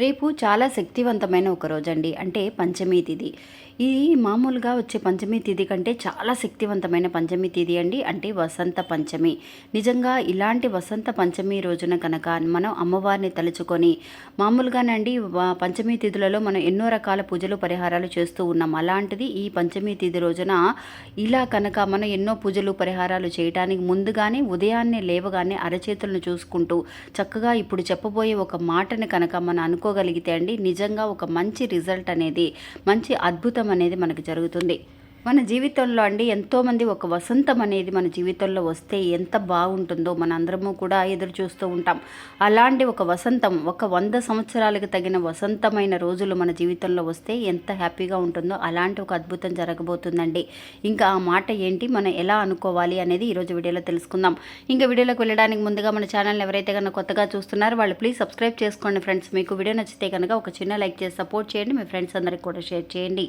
రేపు చాలా శక్తివంతమైన ఒక రోజు అండి అంటే పంచమి తిథి ఇది మామూలుగా వచ్చే పంచమి తిథి కంటే చాలా శక్తివంతమైన పంచమి తిథి అండి. అంటే వసంత పంచమి. నిజంగా ఇలాంటి వసంత పంచమి రోజున కనుక మనం అమ్మవారిని తలుచుకొని మామూలుగానండి పంచమి తిథులలో మనం ఎన్నో రకాల పూజలు పరిహారాలు చేస్తూ ఉన్నాం. అలాంటిది ఈ పంచమి తిథి రోజున ఇలా కనుక మనం ఎన్నో పూజలు పరిహారాలు చేయడానికి ముందుగానే ఉదయాన్నే లేవగానే అరచేతులను చూసుకుంటూ చక్కగా ఇప్పుడు చెప్పబోయే ఒక మాటని కనుక మనం అనుకోగలిగితే అండి నిజంగా ఒక మంచి రిజల్ట్ అనేది మంచి అద్భుతం అనేది మనకు జరుగుతుంది. మన జీవితంలో అండి ఎంతోమంది ఒక వసంతం అనేది మన జీవితంలో వస్తే ఎంత బాగుంటుందో మన అందరము కూడా ఎదురు చూస్తూ ఉంటాం. అలాంటి ఒక వసంతం ఒక వంద సంవత్సరాలకు తగిన వసంతమైన రోజులు మన జీవితంలో వస్తే ఎంత హ్యాపీగా ఉంటుందో అలాంటి ఒక అద్భుతం జరగబోతుందండి. ఇంకా ఆ మాట ఏంటి మనం ఎలా అనుకోవాలి అనేది ఈరోజు వీడియోలో తెలుసుకుందాం. ఇంకా వీడియోలోకి వెళ్ళడానికి ముందుగా మన ఛానల్ ఎవరైతే కనుక కొత్తగా చూస్తున్నారో వాళ్ళు ప్లీజ్ సబ్స్క్రైబ్ చేసుకోండి ఫ్రెండ్స్. మీకు వీడియో నచ్చితే కనుక ఒక చిన్న లైక్ చేసి సపోర్ట్ చేయండి. మీ ఫ్రెండ్స్ అందరికి కూడా షేర్ చేయండి.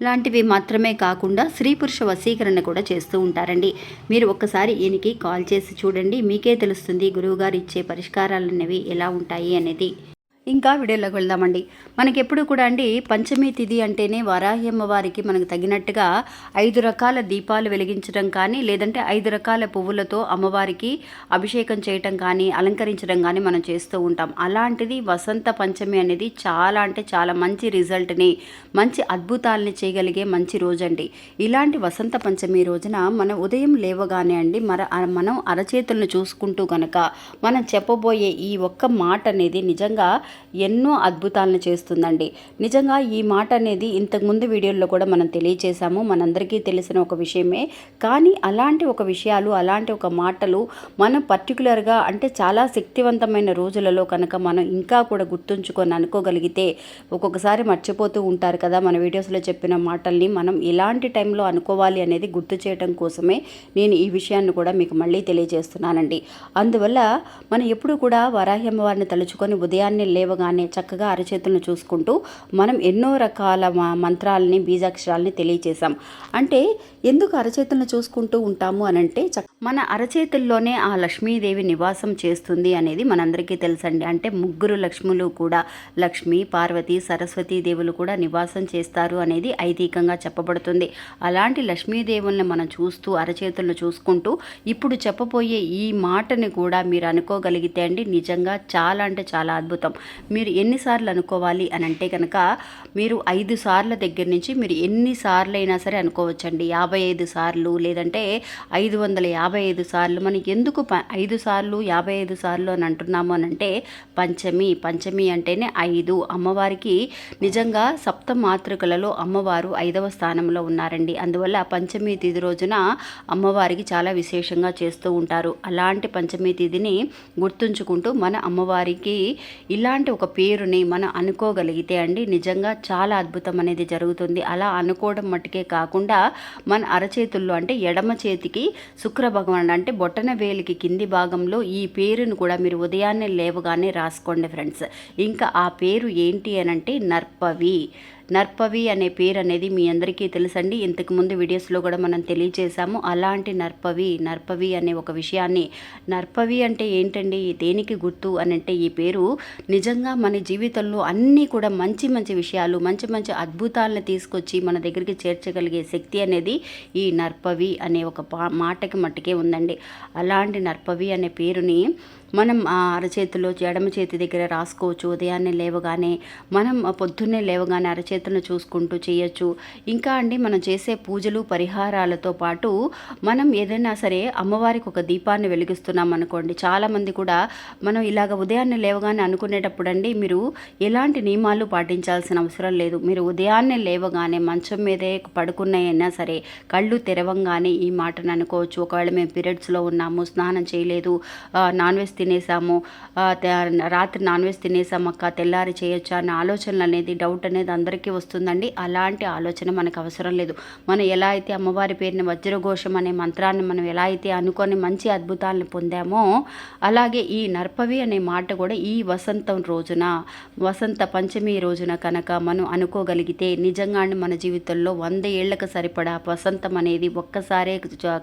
లాంటివి మాత్రమే కాకుండా స్త్రీ పురుష వశీకరణ కూడా చేస్తూ ఉంటారండి. మీరు ఒక్కసారి ఈయనకి కాల్ చేసి చూడండి. మీకే తెలుస్తుంది గురువుగారు ఇచ్చే పరిష్కారాలు అనేవి ఎలా ఉంటాయి అనేది. ఇంకా వీడియోలోకి వెళ్దామండి మనకి ఎప్పుడు కూడా అండి పంచమి తిథి అంటేనే వరాహి అమ్మవారికి మనకు తగినట్టుగా ఐదు రకాల దీపాలు వెలిగించడం కానీ లేదంటే ఐదు రకాల పువ్వులతో అమ్మవారికి అభిషేకం చేయటం కానీ అలంకరించడం కానీ మనం చేస్తూ ఉంటాం. అలాంటిది వసంత పంచమి అనేది చాలా అంటే చాలా మంచి రిజల్ట్ని మంచి అద్భుతాలని చేయగలిగే మంచి రోజండి. ఇలాంటి వసంత పంచమి రోజున మనం ఉదయం లేవగానే అండి మన మనం అరచేతులను చూసుకుంటూ కనుక మనం చెప్పబోయే ఈ ఒక్క మాట అనేది నిజంగా ఎన్నో అద్భుతాలను చేస్తుందండి. నిజంగా ఈ మాట అనేది ఇంతకుముందు వీడియోల్లో కూడా మనం తెలియచేశాము. మనందరికీ తెలిసిన ఒక విషయమే. కానీ అలాంటి ఒక విషయాలు అలాంటి ఒక మాటలు మనం పర్టికులర్గా అంటే చాలా శక్తివంతమైన రోజులలో కనుక మనం ఇంకా కూడా గుర్తుంచుకొని అనుకోగలిగితే ఒక్కొక్కసారి మర్చిపోతూ ఉంటారు కదా మన వీడియోస్లో చెప్పిన మాటల్ని. మనం ఎలాంటి టైంలో అనుకోవాలి అనేది గుర్తు చేయడం కోసమే నేను ఈ విషయాన్ని కూడా మీకు మళ్ళీ తెలియజేస్తున్నానండి. అందువల్ల మనం ఎప్పుడు కూడా వరాహ్యమ్మవారిని తలుచుకొని ఉదయాన్నే లేవగానే చక్కగా అరచేతులను చూసుకుంటూ మనం ఎన్నో రకాల మంత్రాలని బీజాక్షరాలని తెలియచేసాం అంటే ఎందుకు అరచేతులను చూసుకుంటూ ఉంటాము అని అంటే మన అరచేతుల్లోనే ఆ లక్ష్మీదేవి నివాసం చేస్తుంది అనేది మనందరికీ తెలుసండి. అంటే ముగ్గురు లక్ష్ములు కూడా లక్ష్మి పార్వతి సరస్వతీ దేవులు కూడా నివాసం చేస్తారు అనేది ఐతికంగా చెప్పబడుతుంది. అలాంటి లక్ష్మీదేవుల్ని మనం చూస్తూ అరచేతులను చూసుకుంటూ ఇప్పుడు చెప్పబోయే ఈ మాటని కూడా మీరు అనుకోగలిగితే అండి నిజంగా చాలా అంటే చాలా అద్భుతం. మీరు ఎన్నిసార్లు అనుకోవాలి అని అంటే కనుక మీరు ఐదు సార్ల దగ్గర నుంచి మీరు ఎన్నిసార్లు అయినా సరే అనుకోవచ్చండి. యాభై ఐదు సార్లు లేదంటే ఐదు వందల యాభై ఐదు సార్లు. మనం ఎందుకు ప ఐదు సార్లు యాభై ఐదు సార్లు అని అంటున్నాము అని అంటే పంచమి పంచమి అంటేనే ఐదు. అమ్మవారికి నిజంగా సప్త మాతృకలలో అమ్మవారు ఐదవ స్థానంలో ఉన్నారండి. అందువల్ల పంచమి తిథి రోజున అమ్మవారికి చాలా విశేషంగా చేస్తూ ఉంటారు. అలాంటి పంచమి తిథిని గుర్తుంచుకుంటూ మన అమ్మవారికి ఇలాంటి ఒక పేరుని మనం అనుకోగలిగితే అండి నిజంగా చాలా అద్భుతం అనేది జరుగుతుంది. అలా అనుకోవడం మట్టుకే కాకుండా మన అరచేతుల్లో అంటే ఎడమ చేతికి శుక్ర భగవానుడు. అంటే బొట్టన వేలికి కింది భాగంలో ఈ పేరును కూడా మీరు ఉదయాన్నే లేవగానే రాసుకోండి ఫ్రెండ్స్. ఇంకా ఆ పేరు ఏంటి అని అంటే నర్పవి. నర్పవి అనే పేరు అనేది మీ అందరికీ తెలుసండి. ఇంతకుముందు వీడియోస్లో కూడా మనం తెలియజేశాము. అలాంటి నర్పవి నర్పవి అనే ఒక విషయాన్ని. నర్పవి అంటే ఏంటండి? దేనికి గుర్తు అని అంటే ఈ పేరు నిజంగా మన జీవితంలో అన్నీ కూడా మంచి మంచి విషయాలు మంచి మంచి అద్భుతాలను తీసుకొచ్చి మన దగ్గరికి చేర్చగలిగే శక్తి అనేది ఈ నర్పవి అనే ఒక పా మాటకి మట్టుకే ఉందండి. అలాంటి నర్పవి అనే పేరుని మనం ఆ అరచేతిలో ఎడమ చేతి దగ్గర రాసుకోవచ్చు. ఉదయాన్నే లేవగానే మనం పొద్దున్నే లేవగానే అరచేతులను చూసుకుంటూ చేయొచ్చు. ఇంకా అండి మనం చేసే పూజలు పరిహారాలతో పాటు మనం ఏదైనా సరే అమ్మవారికి ఒక దీపాన్ని వెలిగిస్తున్నాం అనుకోండి. చాలామంది కూడా మనం ఇలాగ ఉదయాన్నే లేవగానే అనుకునేటప్పుడు అండి మీరు ఎలాంటి నియమాలు పాటించాల్సిన అవసరం లేదు. మీరు ఉదయాన్నే లేవగానే మంచం మీదే పడుకున్నాయైనా సరే కళ్ళు తెరవంగానే ఈ మాటను అనుకోవచ్చు. ఒకవేళ మేము పీరియడ్స్లో ఉన్నాము స్నానం చేయలేదు నాన్ వెజ్ తినేసాము. రాత్రి నాన్ వెజ్ తినేసాము అక్క. తెల్లారి చేయొచ్చా అన్న ఆలోచనలు అనేది డౌట్ అనేది అందరికీ వస్తుందండి. అలాంటి ఆలోచన మనకు అవసరం లేదు. మనం ఎలా అయితే అమ్మవారి పేరుని వజ్రఘోషం అనే మంత్రాన్ని మనం ఎలా అయితే అనుకొని మంచి అద్భుతాలను పొందామో అలాగే ఈ నర్పవి అనే మాట కూడా ఈ వసంతం రోజున వసంత పంచమి రోజున కనుక మనం అనుకోగలిగితే నిజంగానే మన జీవితంలో వంద ఏళ్ళకు సరిపడా వసంతం అనేది ఒక్కసారే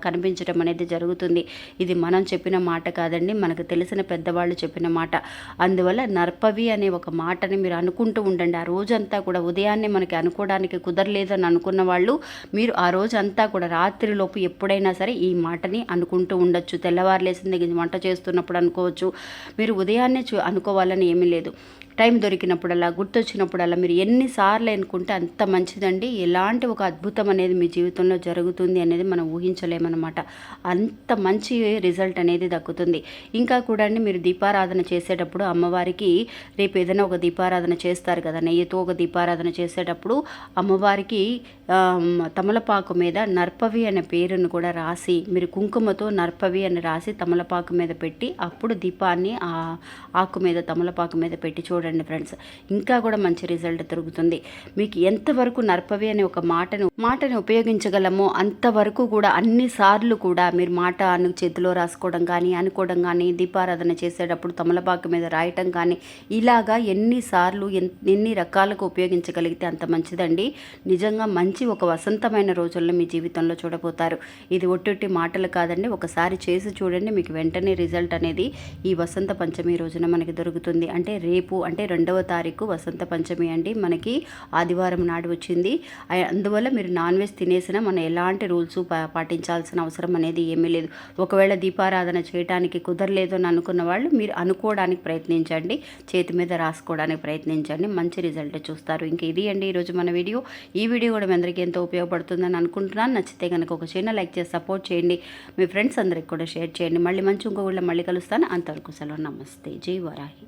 కనిపించడం అనేది జరుగుతుంది. ఇది మనం చెప్పిన మాట కాదండి. మనకు తెలిసిన పెద్దవాళ్ళు చెప్పిన మాట. అందువల్ల నర్పవి అనే ఒక మాటని మీరు అనుకుంటూ ఉండండి. ఆ రోజంతా కూడా ఉదయాన్నే మనకి అనుకోవడానికి కుదరలేదని అనుకున్న వాళ్ళు మీరు ఆ రోజంతా కూడా రాత్రిలోపు ఎప్పుడైనా సరే ఈ మాటని అనుకుంటూ ఉండొచ్చు. తెల్లవారులేసిన దగ్గర వంట చేస్తున్నప్పుడు అనుకోవచ్చు. మీరు ఉదయాన్నే చూ అనుకోవాలని ఏమీ లేదు. టైం దొరికినప్పుడల్లా గుర్తొచ్చినప్పుడల్లా మీరు ఎన్నిసార్లు అనుకుంటే అంత మంచిదండి. ఎలాంటి ఒక అద్భుతం అనేది మీ జీవితంలో జరుగుతుంది అనేది మనం ఊహించలేమన్నమాట. అంత మంచి రిజల్ట్ అనేది దక్కుతుంది. ఇంకా కూడా అండి మీరు దీపారాధన చేసేటప్పుడు అమ్మవారికి రేపు ఏదైనా ఒక దీపారాధన చేస్తారు కదా నెయ్యితో ఒక దీపారాధన చేసేటప్పుడు అమ్మవారికి తమలపాకు మీద నర్పవి అనే పేరును కూడా రాసి మీరు కుంకుమతో నర్పవి అని రాసి తమలపాకు మీద పెట్టి అప్పుడు దీపాన్ని ఆ ఆకు మీద తమలపాకు మీద పెట్టి చూడండి. ఫ్రెండ్స్. ఇంకా కూడా మంచి రిజల్ట్ దొరుకుతుంది. మీకు ఎంతవరకు నర్పవి అనే ఒక మాటను మాటని ఉపయోగించగలమో అంతవరకు కూడా అన్ని సార్లు కూడా మీరు మాట అను చేతిలో రాసుకోవడం కానీ అనుకోవడం కానీ దీపారాధన చేసేటప్పుడు తమలపాకు మీద రాయటం కానీ ఇలాగా ఎన్నిసార్లు ఎన్ని రకాలకు ఉపయోగించగలిగితే అంత మంచిదండి. నిజంగా మంచి ఒక వసంతమైన రోజుల్లో మీ జీవితంలో చూడబోతారు. ఇది ఒట్టొట్టి మాటలు కాదండి. ఒకసారి చేసి చూడండి మీకు వెంటనే రిజల్ట్ అనేది ఈ వసంత పంచమి రోజున మనకి దొరుకుతుంది. అంటే రేపు అంటే రెండవ తారీఖు వసంత పంచమి అండి. మనకి ఆదివారం నాడు వచ్చింది. అందువల్ల మీరు నాన్ వెజ్ తినేసినా మనం ఎలాంటి రూల్స్ పాటించాల్సిన అవసరం అనేది ఏమీ లేదు. ఒకవేళ దీపారాధన చేయడానికి కుదరలేదు అని అనుకున్న వాళ్ళు మీరు అనుకోవడానికి ప్రయత్నించండి. చేతి మీద రాసుకోవడానికి ప్రయత్నించండి. మంచి రిజల్ట్ చూస్తారు. ఇంక ఇది అండి ఈరోజు మన వీడియో. ఈ వీడియో కూడా మీ అందరికీ ఎంతో ఉపయోగపడుతుందని అనుకుంటున్నాను. నచ్చితే కనుక ఒక చిన్న లైక్ చేసి సపోర్ట్ చేయండి. మీ ఫ్రెండ్స్ అందరికి కూడా షేర్ చేయండి. మళ్ళీ మంచి ఇంకో మళ్ళీ కలుస్తాను. అంతవరకు సెలవు. నమస్తే. జై వరాహి.